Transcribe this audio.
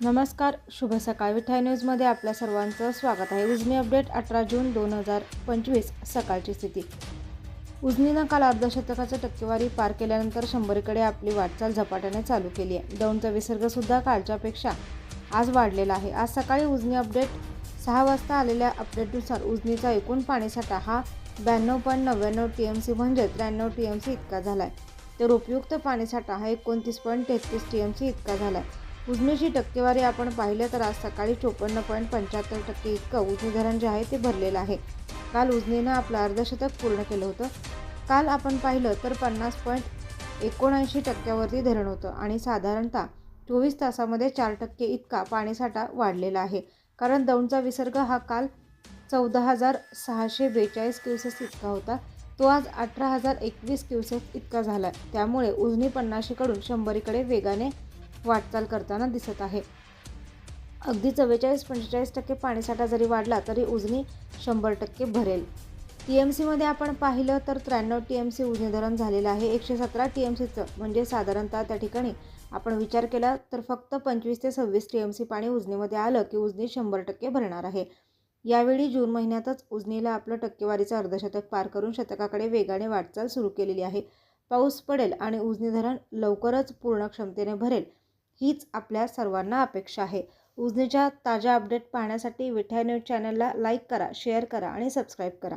नमस्कार शुभ सकाळ. विठाय न्यूजमध्ये आपल्या सर्वांचं स्वागत आहे. उजनी अपडेट अठरा जून दोन हजार पंचवीस सकाळची स्थिती. उजनीनं काल अर्धशतकाच्या टक्केवारी पार केल्यानंतर शंभरीकडे आपली वाटचाल झपाट्याने चालू केली आहे. दौंडचा विसर्गसुद्धा कालच्यापेक्षा आज वाढलेला आहे. आज सकाळी उजनी अपडेट सहा वाजता आलेल्या अपडेटनुसार उजनीचा एकूण पाणीसाठा हा ब्याण्णव पॉईंट नव्याण्णव टी एम सी म्हणजे त्र्याण्णव टी एम सी इतका झाला आहे तर उपयुक्त पाणीसाठा हा एकोणतीस पॉईंट तेहतीस टी एम सी इतका झाला आहे उजनीची टक्केवारी आपण पाहिलं तर आज सकाळी चोपन्न पॉईंट पंच्याहत्तर टक्के इतकं उजनी धरण जे आहे ते भरलेलं आहे. काल उजनीनं आपलं अर्धशतक पूर्ण केलं होतं. काल आपण पाहिलं तर पन्नास पॉईंट एकोणऐंशी टक्क्यावरती धरण होतं आणि साधारणतः चोवीस तासामध्ये चार टक्के इतका पाणीसाठा वाढलेला आहे. कारण दौंडचा विसर्ग हा काल चौदा हजार सहाशे बेचाळीस क्युसेस इतका होता. तो आज अठरा हजार एकवीस क्युसेस इतका झाला त्यामुळे उजनी पन्नाशीकडून शंभरीकडे वेगाने वाटचाल करताना दिसत आहे. अगदी चव्वेचाळीस पंचेचाळीस टक्के पाणीसाठा जरी वाढला तरी उजनी शंभर टक्के भरेल. टी एम सीमध्ये आपण पाहिलं तर त्र्याण्णव टी एम सी उजनी धरण झालेलं आहे. एकशे सतरा टी एम सीचं म्हणजे साधारणतः त्या ठिकाणी आपण विचार केला तर फक्त पंचवीस ते सव्वीस टी एम सी पाणी उजनीमध्ये आलं की उजनी शंभर टक्के भरणार आहे. यावेळी जून महिन्यातच उजनीला आपलं टक्केवारीचं अर्धशतक पार करून शतकाकडे वेगाने वाटचाल सुरू केलेली आहे. पाऊस पडेल आणि उजनी धरण लवकरच पूर्ण क्षमतेने भरेल. हीच आपल्या सर्वांना अपेक्षा आहे. उजनीच्या ताज्या अपडेट पाहण्यासाठी विठाय न्यूज चॅनलला लाईक करा शेअर करा आणि सबस्क्राईब करा.